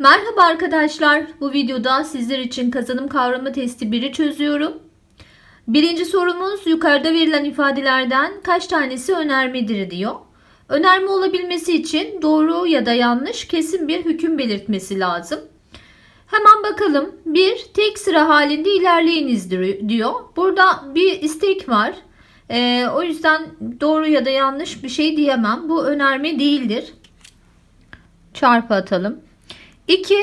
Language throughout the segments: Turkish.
Merhaba arkadaşlar. Bu videoda sizler için kazanım kavramı testi 1'i çözüyorum. Birinci sorumuz yukarıda verilen ifadelerden kaç tanesi önermedir diyor. Önerme olabilmesi için doğru ya da yanlış kesin bir hüküm belirtmesi lazım. Hemen bakalım. Bir tek sıra halinde ilerleyiniz diyor. Burada bir istek var. Ee, o yüzden doğru ya da yanlış bir şey diyemem. Bu önerme değildir. Çarpı atalım. 2.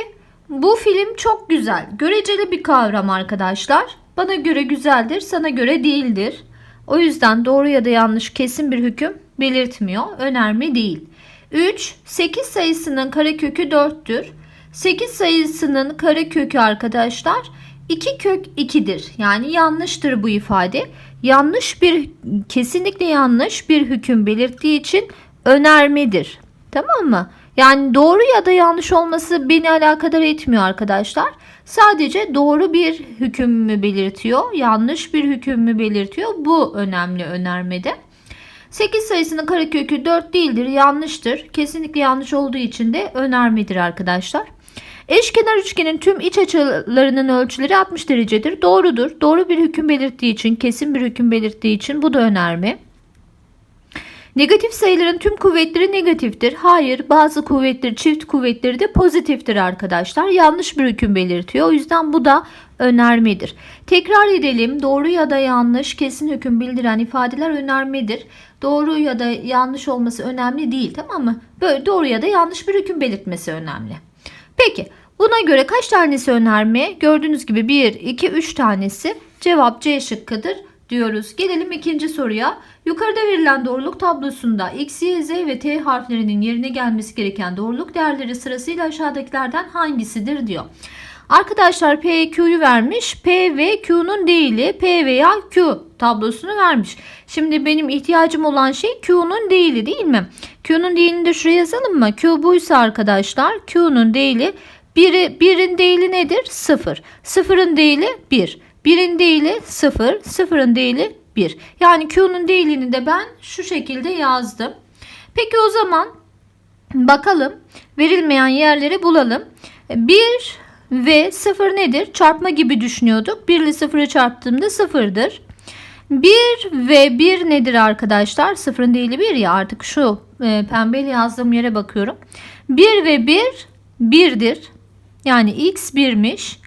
Bu film çok güzel. Göreceli bir kavram arkadaşlar. Bana göre güzeldir, sana göre değildir. O yüzden doğru ya da yanlış kesin bir hüküm belirtmiyor. Önerme değil. 3. 8 sayısının karekökü 4'tür. 8 sayısının karekökü arkadaşlar 2 kök 2'dir. Yani yanlıştır bu ifade. Yanlış bir kesinlikle yanlış bir hüküm belirttiği için önermedir. Tamam mı? Yani doğru ya da yanlış olması beni alakadar etmiyor arkadaşlar. Sadece doğru bir hüküm mü belirtiyor, yanlış bir hüküm mü belirtiyor? Bu önemli önermede. 8 sayısının karekökü 4 değildir, yanlıştır. Kesinlikle yanlış olduğu için de önermedir arkadaşlar. Eşkenar üçgenin tüm iç açılarının ölçüleri 60 derecedir. Doğrudur. Doğru bir hüküm belirttiği için, kesin bir hüküm belirttiği için bu da önerme. Negatif sayıların tüm kuvvetleri negatiftir. Hayır, bazı kuvvetleri, çift kuvvetleri de pozitiftir arkadaşlar. Yanlış bir hüküm belirtiyor. O yüzden bu da önermedir. Tekrar edelim. Doğru ya da yanlış kesin hüküm bildiren ifadeler önermedir. Doğru ya da yanlış olması önemli değil, tamam mı? Böyle doğru ya da yanlış bir hüküm belirtmesi önemli. Peki, buna göre kaç tanesi önerme? Gördüğünüz gibi 1, 2, 3 tanesi. Cevap C şıkkıdır diyoruz. Gelelim ikinci soruya. Yukarıda verilen doğruluk tablosunda x, y, z ve t harflerinin yerine gelmesi gereken doğruluk değerleri sırasıyla aşağıdakilerden hangisidir diyor. Arkadaşlar P, Q'yu vermiş. P ve Q'nun değili P veya Q tablosunu vermiş. Şimdi benim ihtiyacım olan şey Q'nun değili değil mi? Q'nun değilini de şuraya yazalım mı? Q buysa arkadaşlar Q'nun değili 1'i 1'in değili nedir? 0. 0'ın değili 1. 1'in değili 0, 0'ın değili 1. Yani Q'nun değilini de ben şu şekilde yazdım. Peki o zaman bakalım verilmeyen yerleri bulalım. 1 ve 0 nedir? Çarpma gibi düşünüyorduk. 1 ile 0'ı çarptığımda 0'dır. 1 ve 1 nedir arkadaşlar? 0'ın değili 1 ya artık şu e, pembeyle yazdığım yere bakıyorum. 1 ve 1 1'dir. Yani x 1'miş.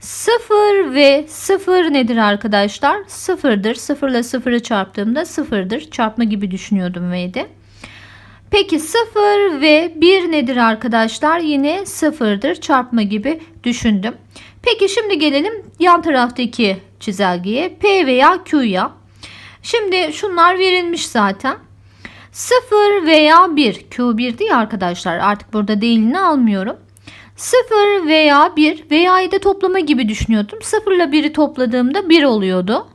0 ve 0 nedir arkadaşlar? 0'dır. 0 ile 0'ı çarptığımda 0'dır. Çarpma gibi düşünüyordum V'de. Peki 0 ve 1 nedir arkadaşlar? Yine 0'dır. Çarpma gibi düşündüm. Peki şimdi gelelim yan taraftaki çizelgeye. P veya Q'ya. Şimdi şunlar verilmiş zaten. 0 veya 1. Q1 değil arkadaşlar. Artık burada değilini almıyorum. 0 veya 1 veya'yı da toplama gibi düşünüyordum. 0 ile 1'i topladığımda 1 oluyordu.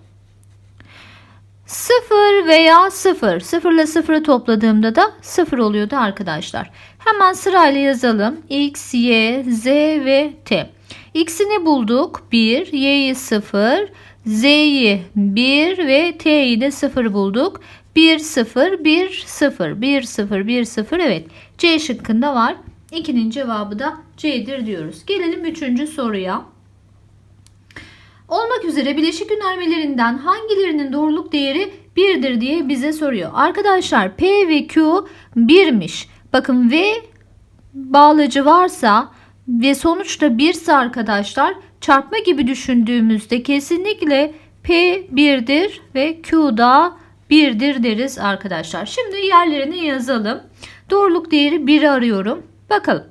0 veya 0. 0 ile 0'ı topladığımda da 0 oluyordu arkadaşlar. Hemen sırayla yazalım. X, Y, Z ve T. X'ini bulduk. 1, Y'yi 0, Z'yi 1 ve T'yi de 0 bulduk. 1, 0, 1, 0, 1, 0, 1, 0. Evet. C şıkkında var. 2'nin cevabı da C'dir diyoruz. Gelelim 3. soruya. Olmak üzere bileşik önermelerinden hangilerinin doğruluk değeri 1'dir diye bize soruyor. Arkadaşlar P ve Q 1'miş. Bakın V bağlacı varsa ve sonuçta 1 ise arkadaşlar çarpma gibi düşündüğümüzde kesinlikle P 1'dir ve Q da 1'dir deriz arkadaşlar. Şimdi yerlerine yazalım. Doğruluk değeri 1'i arıyorum. Bakalım.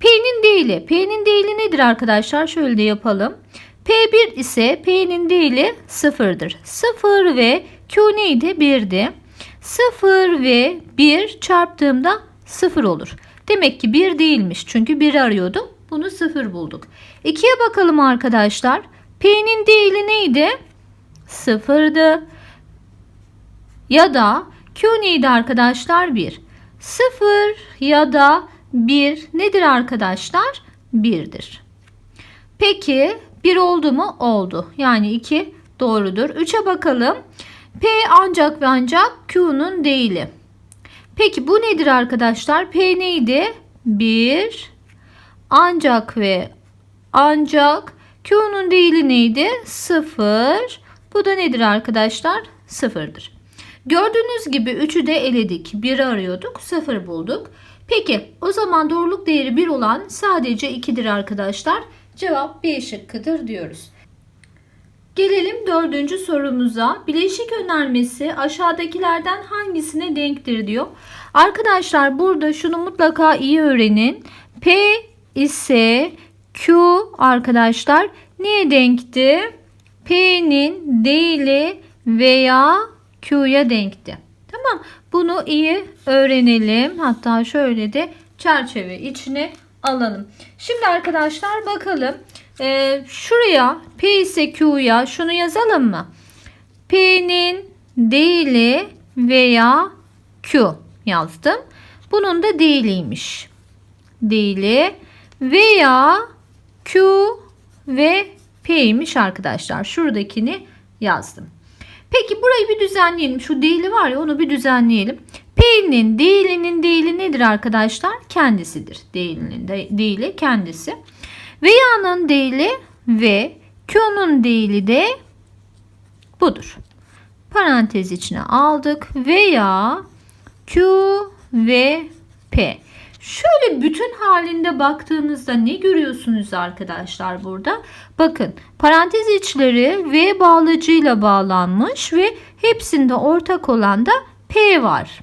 P'nin değili. P'nin değili nedir arkadaşlar? Şöyle de yapalım. P1 ise P'nin değili 0'dır. 0 ve Q neydi? 1'di. 0 ve 1 çarptığımda 0 olur. Demek ki 1 değilmiş. Çünkü 1 arıyordum. Bunu 0 bulduk. 2'ye bakalım arkadaşlar. P'nin değili neydi? 0'dı. Ya da Q neydi arkadaşlar? 1. 0 ya da 1 nedir arkadaşlar? 1'dir. Peki 1 oldu mu? Oldu. Yani 2 doğrudur. 3'e bakalım. P ancak ve ancak Q'nun değili. Peki bu nedir arkadaşlar? P neydi? 1 ancak ve ancak Q'nun değili neydi? 0. Bu da nedir arkadaşlar? 0'dır. Gördüğünüz gibi 3'ü de eledik. 1'i arıyorduk. 0 bulduk. Peki o zaman doğruluk değeri 1 olan sadece 2'dir arkadaşlar. Cevap B şıkkıdır diyoruz. Gelelim dördüncü sorumuza. Bileşik önermesi aşağıdakilerden hangisine denktir diyor. Arkadaşlar burada şunu mutlaka iyi öğrenin. P ise Q arkadaşlar neye denkti? P'nin değili veya Q'ya denkti. Tamam. Bunu iyi öğrenelim. Hatta şöyle de çerçeve içine alalım. Şimdi arkadaşlar bakalım. Ee, şuraya P ise Q'ya şunu yazalım mı? P'nin değili veya Q yazdım. Bunun da değiliymiş. Değili veya Q ve P'ymiş arkadaşlar. Şuradakini yazdım. Peki burayı bir düzenleyelim. Şu değili var ya onu bir düzenleyelim. P'nin değilinin değili nedir arkadaşlar? Kendisidir. Değilinin de, değili kendisi. Veya'nın değili ve Q'nun değili de budur. Parantez içine aldık. Veya Q ve P. Şöyle bütün halinde baktığınızda ne görüyorsunuz arkadaşlar burada? Bakın parantez içleri V bağlacıyla bağlanmış ve hepsinde ortak olan da P var.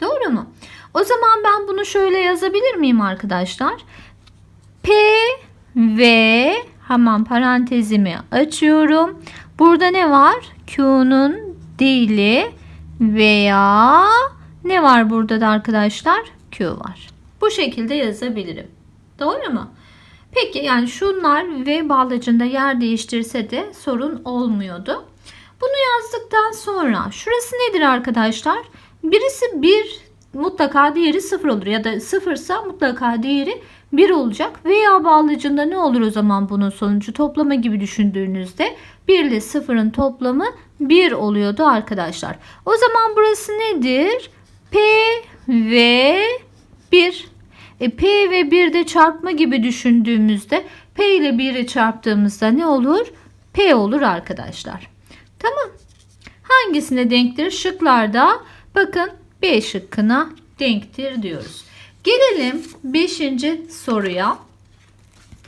Doğru mu? O zaman ben bunu şöyle yazabilir miyim arkadaşlar? P ve hemen parantezimi açıyorum. Burada ne var? Q'nun değili veya ne var burada da arkadaşlar? Q var. Bu şekilde yazabilirim. Doğru mu? Peki yani şunlar ve bağlacında yer değiştirse de sorun olmuyordu. Bunu yazdıktan sonra şurası nedir arkadaşlar? Birisi 1 mutlaka diğeri 0 olur ya da 0 ise mutlaka diğeri 1 olacak. Veya bağlacında ne olur o zaman bunun sonucu toplama gibi düşündüğünüzde 1 ile 0'ın toplamı 1 oluyordu arkadaşlar. O zaman burası nedir? P ve 1. E, P ve 1 de çarpma gibi düşündüğümüzde P ile 1'i çarptığımızda ne olur? P olur arkadaşlar. Tamam. Hangisine denktir? Şıklarda bakın B şıkkına denktir diyoruz. Gelelim 5. soruya.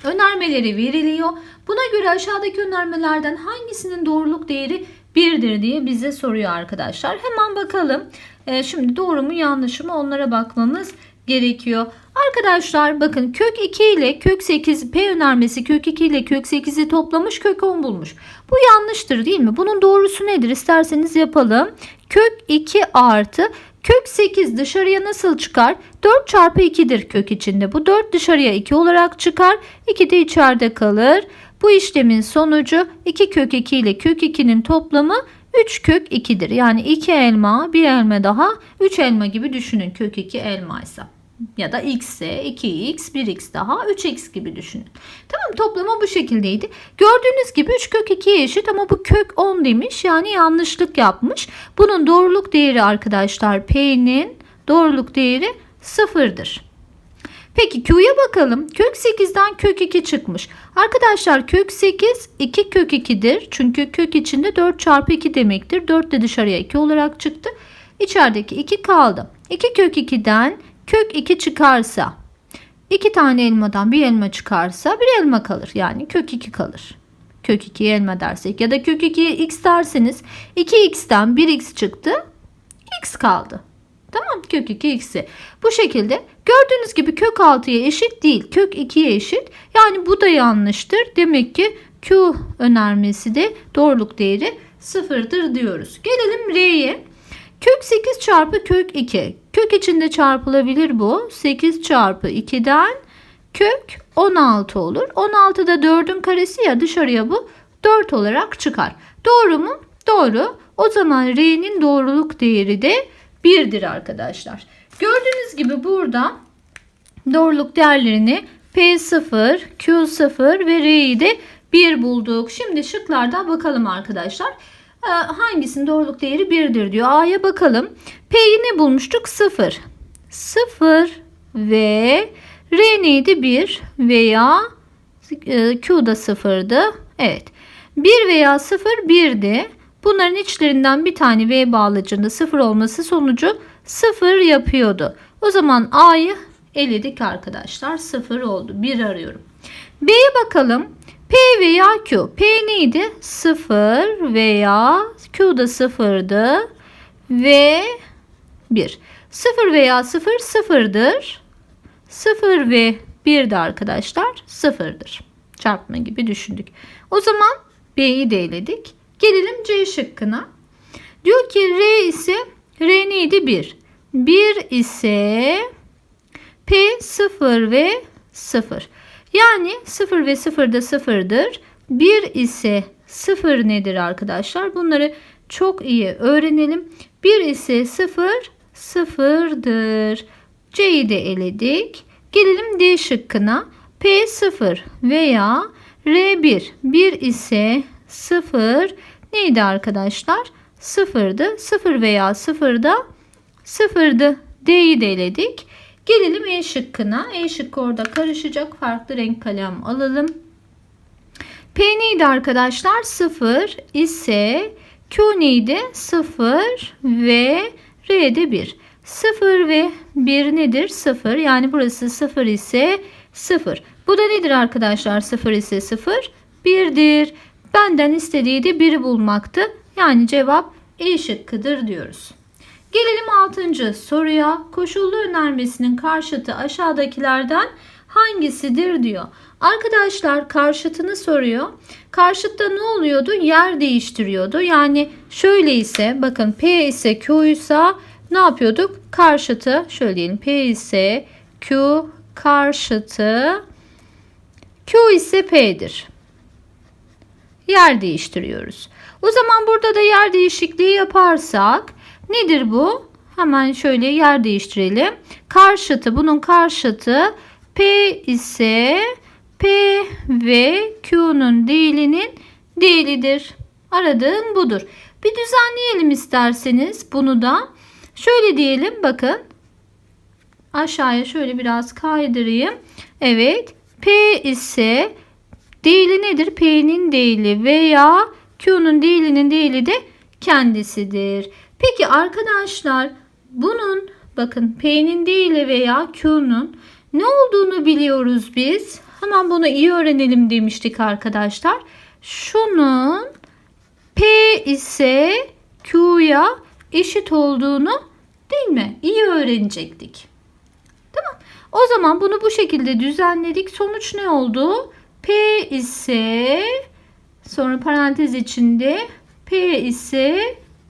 Önermeleri veriliyor. Buna göre aşağıdaki önermelerden hangisinin doğruluk değeri 1'dir diye bize soruyor arkadaşlar. Hemen bakalım. Ee, şimdi doğru mu yanlış mı onlara bakmamız gerekiyor. Arkadaşlar bakın kök 2 ile kök 8 P önermesi kök 2 ile kök 8'i toplamış kök 10 bulmuş. Bu yanlıştır değil mi? Bunun doğrusu nedir? İsterseniz yapalım. Kök 2 artı kök 8 dışarıya nasıl çıkar? 4 çarpı 2'dir kök içinde. Bu 4 dışarıya 2 olarak çıkar. 2 de içeride kalır. Bu işlemin sonucu 2 kök 2 ile kök 2'nin toplamı 3 kök 2'dir. Yani 2 elma, 1 elma daha 3 elma gibi düşünün kök 2 elma ise. Ya da x ise 2x, 1x daha 3x gibi düşünün. Tamam toplama bu şekildeydi. Gördüğünüz gibi 3 kök 2'ye eşit ama bu kök 10 demiş. Yani yanlışlık yapmış. Bunun doğruluk değeri arkadaşlar P'nin doğruluk değeri 0'dır. Peki Q'ya bakalım. Kök 8'den kök 2 çıkmış. Arkadaşlar kök 8 2 kök 2'dir. Çünkü kök içinde 4 çarpı 2 demektir. 4 de dışarıya 2 olarak çıktı. İçerideki 2 kaldı. 2 kök 2'den kök 2 çıkarsa 2 tane elmadan bir elma çıkarsa bir elma kalır. Yani kök 2 kalır. Kök 2 elma dersek ya da kök 2'ye x derseniz 2x'ten 1x çıktı. x kaldı. Tamam kök 2 x'i. Bu şekilde gördüğünüz gibi kök 6'ya eşit değil. Kök 2'ye eşit. Yani bu da yanlıştır. Demek ki Q önermesi de doğruluk değeri sıfırdır diyoruz. Gelelim R'ye. Kök 8 çarpı kök 2. Kök içinde çarpılabilir bu. 8 çarpı 2'den kök 16 olur. 16 da 4'ün karesi ya dışarıya bu 4 olarak çıkar. Doğru mu? Doğru. O zaman R'nin doğruluk değeri de 1'dir arkadaşlar. Gördüğünüz gibi burada doğruluk değerlerini P0, Q0 ve R'yi de 1 bulduk. Şimdi şıklarda bakalım arkadaşlar. Ee, hangisinin doğruluk değeri 1'dir diyor. A'ya bakalım. P'yi ne bulmuştuk? 0. 0 ve R neydi? 1 veya e, Q da 0'dı. Evet. 1 veya 0 1'di. Bunların içlerinden bir tane V bağlacında 0 olması sonucu 0 yapıyordu. O zaman A'yı eledik arkadaşlar. 0 oldu. 1 arıyorum. B'ye bakalım. P veya Q. P neydi? 0 veya Q da 0'dı. Ve 1. 0 veya 0 sıfırdır. 0 ve 1 de arkadaşlar sıfırdır. Çarpma gibi düşündük. O zaman B'yi de eledik. Gelelim C şıkkına. Diyor ki R ise R neydi? 1. 1 ise P 0 ve 0. Yani 0 ve 0 da 0'dır. 1 ise 0 nedir arkadaşlar? Bunları çok iyi öğrenelim. 1 ise 0 0'dır. C'yi de eledik. Gelelim D şıkkına. P 0 veya R 1. 1 ise 0 neydi arkadaşlar? 0'dı. 0 veya 0 da 0'dı. D'yi de eledik. Gelelim E şıkkına. E şıkkı orada karışacak. Farklı renk kalem alalım. P neydi arkadaşlar? 0 ise Q neydi? 0 ve R'de 1. 0 ve 1 nedir? 0. Yani burası 0 ise 0. Bu da nedir arkadaşlar? 0 ise 0. 1'dir. Benden istediği de 1'i bulmaktı. Yani cevap E şıkkıdır diyoruz. Gelelim 6. soruya. Koşullu önermesinin karşıtı aşağıdakilerden hangisidir diyor. Arkadaşlar karşıtını soruyor. Karşıtta ne oluyordu? Yer değiştiriyordu. Yani şöyle ise bakın P ise Q ise ne yapıyorduk? Karşıtı şöyle diyelim P ise Q karşıtı Q ise P'dir. Yer değiştiriyoruz. O zaman burada da yer değişikliği yaparsak nedir bu? Hemen şöyle yer değiştirelim. Karşıtı bunun karşıtı P ise P ve Q'nun değilinin değilidir. Aradığım budur. Bir düzenleyelim isterseniz bunu da. Şöyle diyelim bakın. Aşağıya şöyle biraz kaydırayım. Evet. P ise değili nedir? P'nin değili veya Q'nun değilinin değili de kendisidir. Peki arkadaşlar bunun bakın P'nin değili veya Q'nun ne olduğunu biliyoruz biz. Hemen bunu iyi öğrenelim demiştik arkadaşlar. Şunun P ise Q'ya eşit olduğunu değil mi? İyi öğrenecektik. Tamam. O zaman bunu bu şekilde düzenledik. Sonuç ne oldu? P ise sonra parantez içinde P ise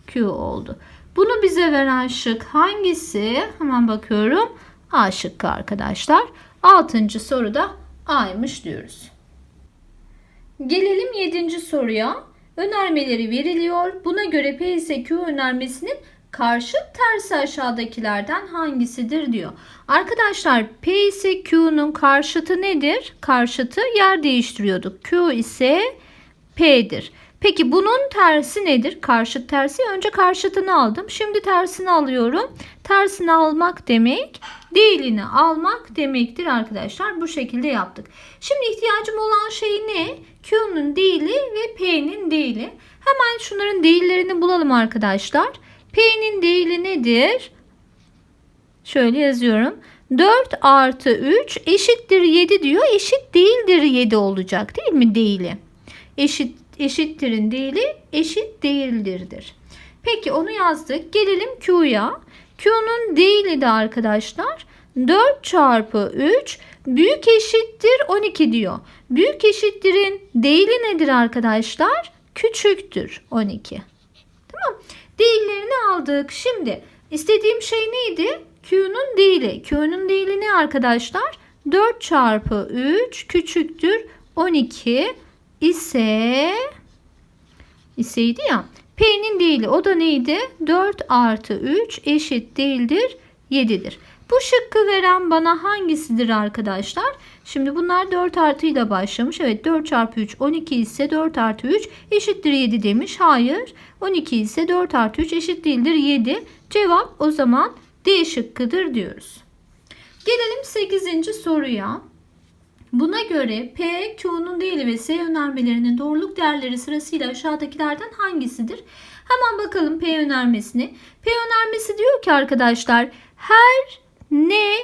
Q oldu. Bunu bize veren şık hangisi? Hemen bakıyorum. A şıkkı arkadaşlar. Altıncı soruda A'ymış diyoruz. Gelelim yedinci soruya. Önermeleri veriliyor. Buna göre P ise Q önermesinin karşıt tersi aşağıdakilerden hangisidir diyor. Arkadaşlar P ise Q'nun karşıtı nedir? Karşıtı yer değiştiriyorduk. Q ise P'dir. Peki bunun tersi nedir? Karşıt tersi. Önce karşıtını aldım. Şimdi tersini alıyorum. Tersini almak demek değilini almak demektir arkadaşlar. Bu şekilde yaptık. Şimdi ihtiyacım olan şey ne? Q'nun değili ve P'nin değili. Hemen şunların değillerini bulalım arkadaşlar. P'nin değili nedir? Şöyle yazıyorum. 4 artı 3 eşittir 7 diyor. Eşit değildir 7 olacak değil mi değili? Eşit eşittirin değili eşit değildirdir. Peki onu yazdık. Gelelim Q'ya. Q'nun değili de arkadaşlar 4 çarpı 3 büyük eşittir 12 diyor. Büyük eşittirin değili nedir arkadaşlar? Küçüktür 12. Tamam. Aldık. Şimdi istediğim şey neydi? Q'nun değili. Q'nun değili ne arkadaşlar? 4 çarpı 3 küçüktür 12 ise iseydi ya. P'nin değili o da neydi? 4 artı 3 eşit değildir 7'dir. Bu şıkkı veren bana hangisidir arkadaşlar? Şimdi bunlar 4 artı ile başlamış. Evet 4 çarpı 3 12 ise 4 artı 3 eşittir 7 demiş. Hayır 12 ise 4 artı 3 eşit değildir 7. Cevap o zaman D şıkkıdır diyoruz. Gelelim 8. soruya. Buna göre P, Q'nun değili ve S önermelerinin doğruluk değerleri sırasıyla aşağıdakilerden hangisidir? Hemen bakalım P önermesini. P önermesi diyor ki arkadaşlar her ne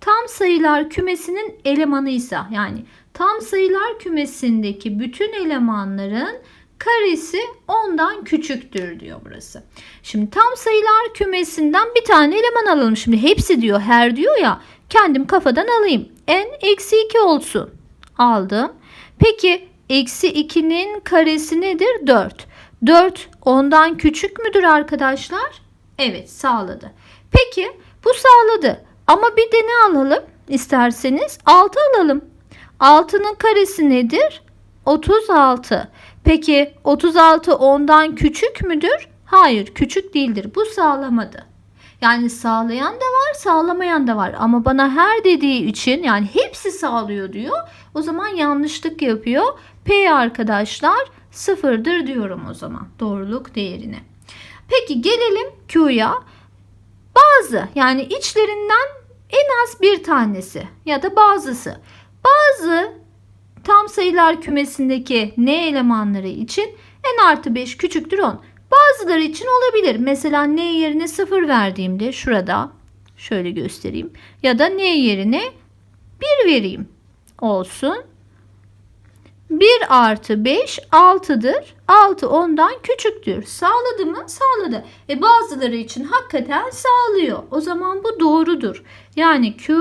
tam sayılar kümesinin elemanıysa yani tam sayılar kümesindeki bütün elemanların karesi ondan küçüktür diyor burası. Şimdi tam sayılar kümesinden bir tane eleman alalım. Şimdi hepsi diyor her diyor ya kendim kafadan alayım. n eksi 2 olsun. Aldım. Peki eksi 2'nin karesi nedir? 4. 4 ondan küçük müdür arkadaşlar? Evet sağladı. Peki bu sağladı. Ama bir de ne alalım isterseniz? 6 alalım. 6'nın karesi nedir? 36. Peki 36 ondan küçük müdür? Hayır küçük değildir. Bu sağlamadı. Yani sağlayan da var sağlamayan da var. Ama bana her dediği için yani hepsi sağlıyor diyor. O zaman yanlışlık yapıyor. P arkadaşlar sıfırdır diyorum o zaman doğruluk değerine. Peki gelelim Q'ya. Bazı yani içlerinden en az bir tanesi ya da bazısı. Bazı tam sayılar kümesindeki n elemanları için n artı 5 küçüktür 10. Bazıları için olabilir. Mesela n yerine 0 verdiğimde şurada şöyle göstereyim. Ya da n yerine 1 vereyim. Olsun. 1 artı 5 6'dır. 6 ondan küçüktür. Sağladı mı? Sağladı. E bazıları için hakikaten sağlıyor. O zaman bu doğrudur. Yani Q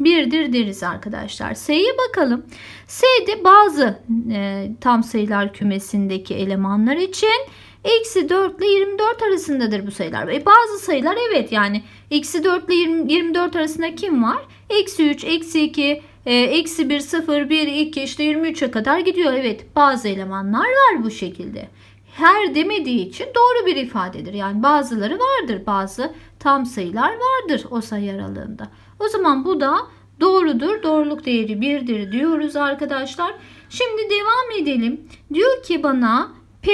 birdir deriz arkadaşlar. S'ye bakalım. S'de bazı e, tam sayılar kümesindeki elemanlar için eksi 4 ile 24 arasındadır bu sayılar. E, bazı sayılar evet yani eksi 4 ile 20, 24 arasında kim var? Eksi 3, eksi 2, e, eksi 1, 0, 1, 2 işte 23'e kadar gidiyor. Evet bazı elemanlar var bu şekilde. Her demediği için doğru bir ifadedir. Yani bazıları vardır. Bazı tam sayılar vardır o sayı aralığında. O zaman bu da doğrudur. Doğruluk değeri 1'dir diyoruz arkadaşlar. Şimdi devam edelim. Diyor ki bana P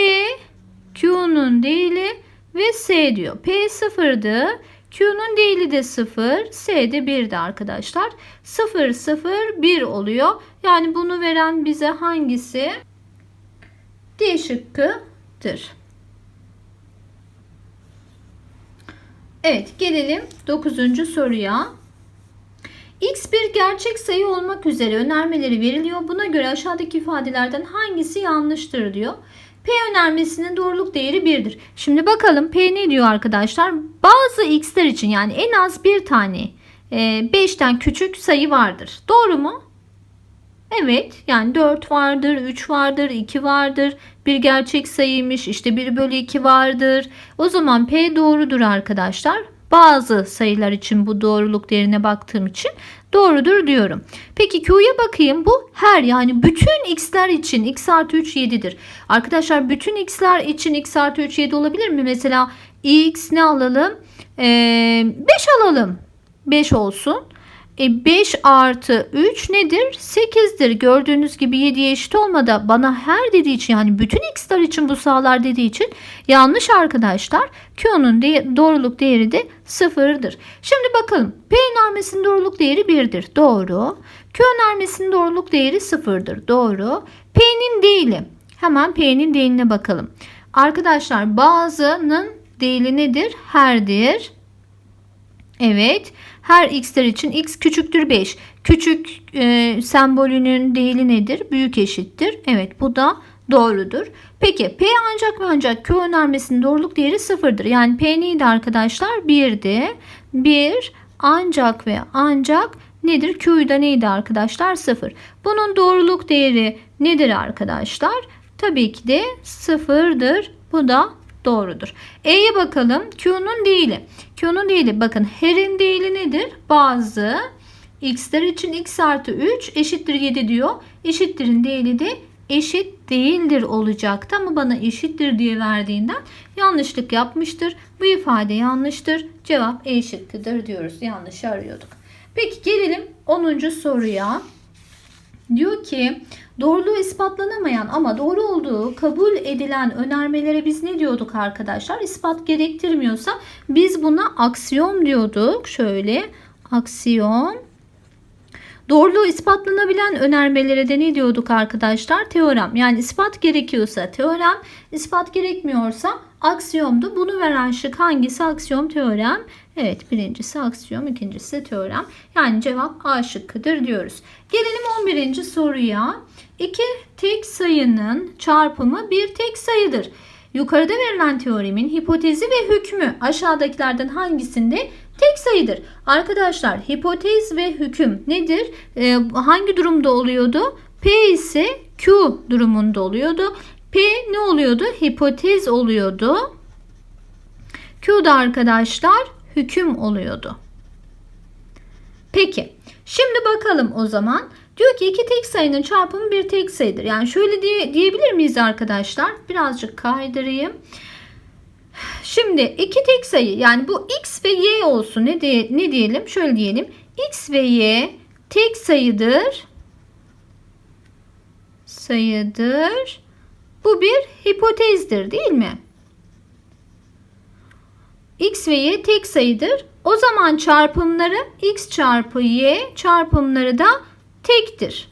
Q'nun değili ve S diyor. P sıfırdı. Q'nun değili de 0, S de 1'di arkadaşlar. 0, 0, 1 oluyor. Yani bunu veren bize hangisi? D şıkkıdır. Evet gelelim 9. soruya. X bir gerçek sayı olmak üzere önermeleri veriliyor. Buna göre aşağıdaki ifadelerden hangisi yanlıştır diyor. P önermesinin doğruluk değeri 1'dir. Şimdi bakalım P ne diyor arkadaşlar? Bazı x'ler için yani en az bir tane 5'ten küçük sayı vardır. Doğru mu? Evet yani 4 vardır, 3 vardır, 2 vardır. Bir gerçek sayıymış işte 1 bölü 2 vardır. O zaman P doğrudur arkadaşlar. Bazı sayılar için bu doğruluk değerine baktığım için doğrudur diyorum. Peki Q'ya bakayım. Bu her yani bütün x'ler için x artı 3 7'dir. Arkadaşlar bütün x'ler için x artı 3 7 olabilir mi? Mesela x ne alalım? Ee, 5 alalım. 5 olsun. E 5 artı 3 nedir? 8'dir. Gördüğünüz gibi 7'ye eşit olmadı. Bana her dediği için yani bütün x'ler için bu sağlar dediği için yanlış arkadaşlar. Q'nun de doğruluk değeri de 0'dır. Şimdi bakalım. P önermesinin doğruluk değeri 1'dir. Doğru. Q önermesinin doğruluk değeri 0'dır. Doğru. P'nin değili. Hemen P'nin değiline bakalım. Arkadaşlar bazının değili nedir? Herdir. Evet. Her x'ler için x küçüktür 5. Küçük e, sembolünün değili nedir? Büyük eşittir. Evet bu da doğrudur. Peki P ancak ve ancak Q önermesinin doğruluk değeri sıfırdır. Yani P neydi arkadaşlar? 1'di. 1 ancak ve ancak nedir? Q'yu da neydi arkadaşlar? 0. Bunun doğruluk değeri nedir arkadaşlar? Tabii ki de sıfırdır. Bu da doğrudur. E'ye bakalım. Q'nun değili. Q'nun değili bakın her'in değili nedir? Bazı x'ler için x artı 3 eşittir 7 diyor. Eşittirin değili de eşit değildir olacaktı ama bana eşittir diye verdiğinden yanlışlık yapmıştır. Bu ifade yanlıştır. Cevap E şıkkıdır diyoruz. Yanlış arıyorduk. Peki gelelim 10. soruya. Diyor ki doğruluğu ispatlanamayan ama doğru olduğu kabul edilen önermelere biz ne diyorduk arkadaşlar? İspat gerektirmiyorsa biz buna aksiyom diyorduk. Şöyle aksiyom. Doğruluğu ispatlanabilen önermelere de ne diyorduk arkadaşlar? Teorem. Yani ispat gerekiyorsa teorem, ispat gerekmiyorsa aksiyomdu. Bunu veren şık hangisi? Aksiyom, teorem. Evet birincisi aksiyom, ikincisi teorem. Yani cevap A şıkkıdır diyoruz. Gelelim 11. soruya. İki tek sayının çarpımı bir tek sayıdır. Yukarıda verilen teoremin hipotezi ve hükmü aşağıdakilerden hangisinde tek sayıdır? Arkadaşlar hipotez ve hüküm nedir? Ee, hangi durumda oluyordu? P ise Q durumunda oluyordu. P ne oluyordu? Hipotez oluyordu. Q da arkadaşlar hüküm oluyordu. Peki. Şimdi bakalım o zaman. Diyor ki iki tek sayının çarpımı bir tek sayıdır. Yani şöyle diye, diyebilir miyiz arkadaşlar? Birazcık kaydırayım. Şimdi iki tek sayı yani bu x ve y olsun. Ne, diye, ne diyelim? Şöyle diyelim. x ve y tek sayıdır. Sayıdır. Bu bir hipotezdir değil mi? x ve y tek sayıdır. O zaman çarpımları x çarpı y çarpımları da tektir.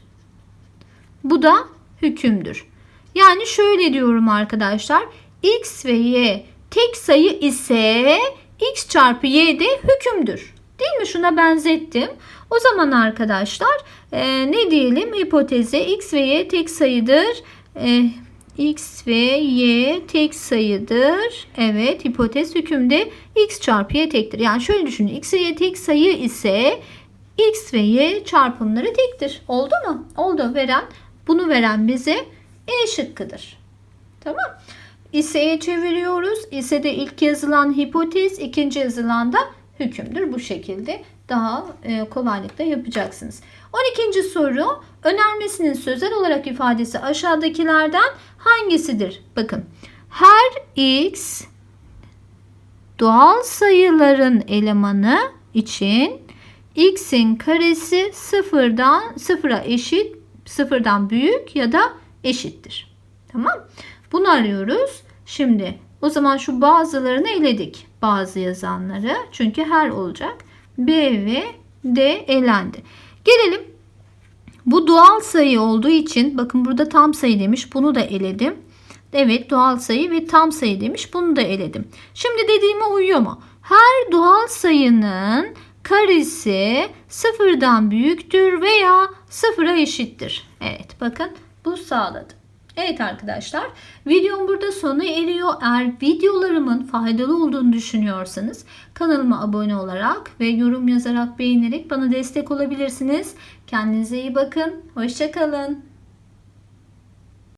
Bu da hükümdür. Yani şöyle diyorum arkadaşlar. x ve y tek sayı ise x çarpı y de hükümdür. Değil mi? Şuna benzettim. O zaman arkadaşlar e, ne diyelim? Hipoteze x ve y tek sayıdır. E, x ve y tek sayıdır. Evet hipotez hükümde x çarpı y tektir. Yani şöyle düşünün. x ve y tek sayı ise x ve y çarpımları tektir. Oldu mu? Oldu. Veren bunu veren bize E şıkkıdır. Tamam. İse'ye çeviriyoruz. İse de ilk yazılan hipotez, ikinci yazılan da hükümdür. Bu şekilde daha e, kolaylıkla yapacaksınız. 12. soru önermesinin sözel olarak ifadesi aşağıdakilerden hangisidir? Bakın her x doğal sayıların elemanı için x'in karesi sıfırdan sıfıra eşit, sıfırdan büyük ya da eşittir. Tamam. Bunu arıyoruz. Şimdi o zaman şu bazılarını eledik. Bazı yazanları. Çünkü her olacak. B ve D elendi. Gelelim. Bu doğal sayı olduğu için bakın burada tam sayı demiş. Bunu da eledim. Evet doğal sayı ve tam sayı demiş. Bunu da eledim. Şimdi dediğime uyuyor mu? Her doğal sayının karesi sıfırdan büyüktür veya sıfıra eşittir. Evet bakın bu sağladı. Evet arkadaşlar videom burada sona eriyor. Eğer videolarımın faydalı olduğunu düşünüyorsanız kanalıma abone olarak ve yorum yazarak beğenerek bana destek olabilirsiniz. Kendinize iyi bakın. Hoşçakalın.